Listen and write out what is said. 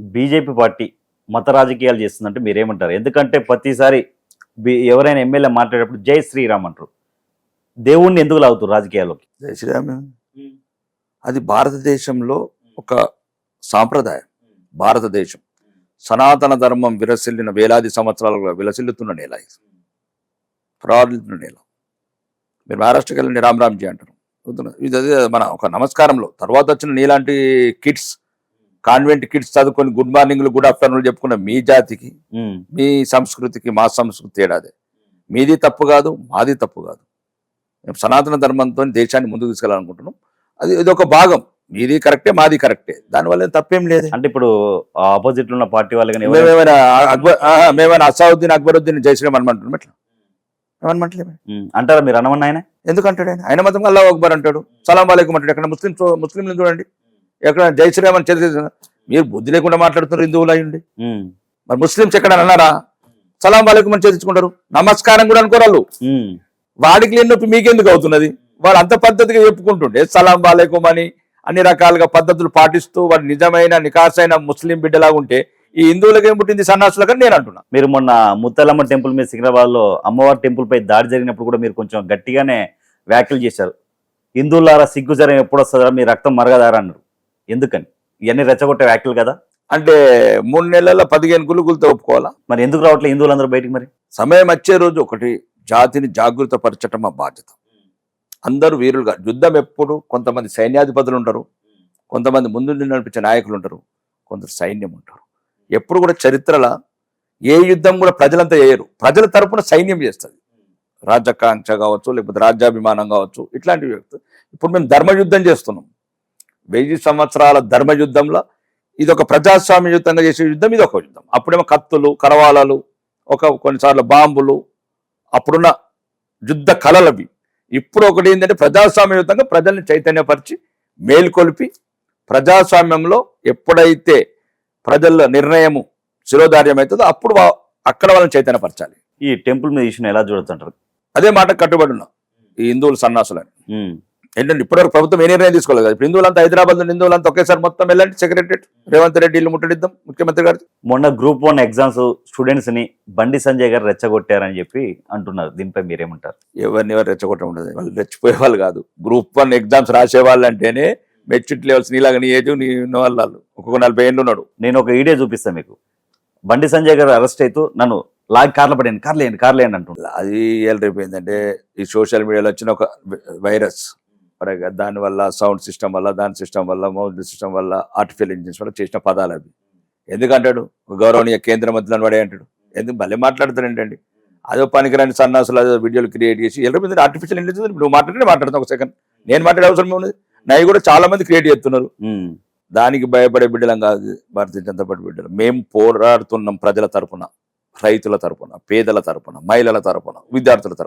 BJP party మత రాజకీయాలు చేస్తుందంటే మీరేమంటారు? ఎందుకంటే ప్రతిసారి ఎవరైనా ఎమ్మెల్యే మాట్లాడేటప్పుడు జై శ్రీరామ్ అంటారు. దేవుణ్ణి ఎందుకు లాగుతారు రాజకీయాల్లోకి? జై శ్రీరామ్. అది భారతదేశంలో ఒక సాంప్రదాయం. భారతదేశం. సనాతన ధర్మం విరసిల్లిన వేలాది సంవత్సరాలుగా విలసిల్లుతున్న నేల ఇది. ప్రారుతున్న నేల. మీరు మహారాష్ట్రకి వెళ్ళండి రామ్ రామ్జీ అంటారు. ఇది అదే మన ఒక నమస్కారంలో. తర్వాత వచ్చిన నీలాంటి కిడ్స్ కాన్వెంట్ కిడ్స్ చదువుకొని గుడ్ మార్నింగ్లు గుడ్ ఆఫ్టర్నూన్ చెప్పుకున్న మీ జాతికి మీ సంస్కృతికి మా సంస్కృతి తేడాదే మీది తప్పు కాదు మాది తప్పు కాదు. మేము సనాతన ధర్మంతో దేశాన్ని ముందుకు తీసుకెళ్ళాలనుకుంటున్నాం అది ఇది ఒక భాగం. మీది కరెక్టే మాది కరెక్టే. దానివల్ల తప్పేం లేదు. అంటే ఇప్పుడు ఆపోజిట్ ఉన్న పార్టీ వాళ్ళు కానీ మేమేమైనా అక్బర్ మేమైనా అసావుద్దీన్ అక్బరుద్దీన్ జయశ్రీరామ్ అనమంటున్నాం ఎట్లా? ఏమనమంటలేమే. అంటారా మీరు అనమన్నా ఆయన ఎందుకంటాడు ఆయన? ఆయన మతం అల్లా అక్బర్ అంటాడు. సలాం వాలేకుం అంటాడు. ఎక్కడ ముస్లిం ముస్లింలు చూడండి. ఎక్కడ జై శ్రీరామ్ అని చదివి మీరు బుద్ధి లేకుండా మాట్లాడుతున్నారు హిందువులు అయ్యండి. మరి ముస్లింస్ ఎక్కడ అన్నారా? సలాం వాలేకుం అని చేర్చుకుంటారు నమస్కారం కూడా అనుకోరు వాళ్ళు. ఉమ్, వాడికి లేని నొప్పి మీకెందుకు అవుతున్నది? వాడు అంత పద్ధతిగా చెప్పుకుంటుండే సలాం వాలేకుం అని అన్ని రకాలుగా పద్ధతులు పాటిస్తూ వాడు నిజమైన నికాసైన ముస్లిం బిడ్డలాగా ఉంటే ఈ హిందువులకు ఏం పుట్టింది? సన్నాసులుగా నేను అంటున్నా. మీరు మొన్న ముత్తలమ్మ టెంపుల్ మీద సికింద్రాబాద్లో అమ్మవారి టెంపుల్ పై దాడి జరిగినప్పుడు కూడా మీరు కొంచెం గట్టిగానే వ్యాఖ్యలు చేశారు. హిందువులారా సిగ్గు జరం ఎప్పుడు వస్తుందా మీ రక్తం మరగదారా అన్నారు. ఎందుకని? ఇవన్నీ రెచ్చగొట్టే వ్యాఖ్యలు కదా? అంటే మూడు నెలల పదిహేను గులుగులతో ఒప్పుకోవాలా? మరి ఎందుకు రావట్లేదు హిందువులందరూ బయటికి మరి? సమయం వచ్చే రోజు ఒకటి జాతిని జాగృత పరచటం మా బాధ్యత. అందరూ వీరులుగా. యుద్ధం ఎప్పుడు కొంతమంది సైన్యాధిపతులు ఉంటారు కొంతమంది ముందు నడిపించే నాయకులు ఉంటారు కొందరు సైన్యం ఉంటారు. ఎప్పుడు కూడా చరిత్రలో ఏ యుద్ధం కూడా ప్రజలంతా చేయరు. ప్రజల తరపున సైన్యం చేస్తుంది. రాజ్యాకాంక్ష కావచ్చు లేకపోతే రాజ్యాభిమానం కావచ్చు ఇట్లాంటివి ఇప్పుడు మేము ధర్మయుద్ధం చేస్తున్నాం. వెయ్యి సంవత్సరాల ధర్మయుద్ధంలో ఇది ఒక ప్రజాస్వామ్య యుద్ధంగా చేసే యుద్ధం ఇది ఒక యుద్ధం. అప్పుడేమో కత్తులు కరవాలాలు ఒక కొన్నిసార్లు బాంబులు అప్పుడున్న యుద్ధ కళలవి. ఇప్పుడు ఒకటి ఏంటంటే ప్రజాస్వామ్యయుతంగా ప్రజల్ని చైతన్యపరిచి మేల్కొల్పి ప్రజాస్వామ్యంలో ఎప్పుడైతే ప్రజల నిర్ణయము శిరోధార్యం అవుతుందో అప్పుడు వా- అక్కడ వాళ్ళని చైతన్యపరచాలి. ఈ టెంపుల్ మీద ఇష్యూని ఎలా చూడొచ్చు అంటారు? అదే మాట కట్టుబడి ఉన్నాం. ఈ హిందువులు సన్నాసులని. ఏంటంటే ఇప్పటివరకు ప్రభుత్వం ఏ నిర్ణయం తీసుకోలేదు కదా? ఇప్పుడు హిందువులంతా హైదరాబాద్ హిందువులంతా ఒకేసారి మొత్తం వెళ్ళండి సెక్రటరేట్ రేవంత్ రెడ్డి ఇల్లు ముట్టడిద్దాం ముఖ్యమంత్రి గారు. మొన్న గ్రూప్ వన్ ఎగ్జామ్స్ స్టూడెంట్స్ని బండి సంజయ్ గారు రెచ్చగొట్టారని చెప్పి అంటున్నారు. దీనిపై మీరేమంటారు? ఎవరిని ఎవరు రెచ్చగొట్టడం ఉండదు వాళ్ళు రెచ్చిపోయే వాళ్ళు కాదు. గ్రూప్ వన్ ఎగ్జామ్స్ రాసే వాళ్ళు అంటేనే మెచ్యూరిటీ లెవెల్స్ నీలాగా నీ ఏజ్ నీ వాళ్ళు ఒక్కొక్క నలభై ఏళ్ళు ఉన్నాడు. నేను ఒక వీడియో చూపిస్తాను మీకు. బండి సంజయ్ గారు అరెస్ట్ అవుతూ నన్ను లాగి కార్లు పడండి కార్లు వేయండి కార్లు వేయండి అంటున్నారు. అది రేపు ఏంటంటే ఈ సోషల్ మీడియాలో వచ్చిన ఒక వైరస్. మరి దాని వల్ల సౌండ్ సిస్టమ్ వల్ల దాని సిస్టమ్ వల్ల మౌంట్ సిస్టమ్ వల్ల ఆర్టిఫిషియల్ ఇంజిన్స్ వల్ల చేసిన పదాలు అవి. ఎందుకంటాడు? గౌరవనీయ కేంద్ర మంత్రులను పడే అంటాడు. ఎందుకు? భలే మాట్లాడతారు ఏంటండి? అదో పనికిరాని సన్నాసులు అదో వీడియోలు క్రియేట్ చేసి ఎవరి మీద ఆర్టిఫిషియల్ ఇంటెలిజెన్స్ నువ్వు మాట్లాడితే మాట్లాడతావు ఒక సెకండ్. నేను మాట్లాడే అవసరం ఉన్నది నవి కూడా చాలా మంది క్రియేట్ చేస్తున్నారు. దానికి భయపడే బిడ్డలం కాదు భారతీయ జనతా పార్టీ బిడ్డలు. మేము పోరాడుతున్నాం ప్రజల తరపున రైతుల తరపున పేదల తరపున మహిళల తరపున విద్యార్థుల తరపున.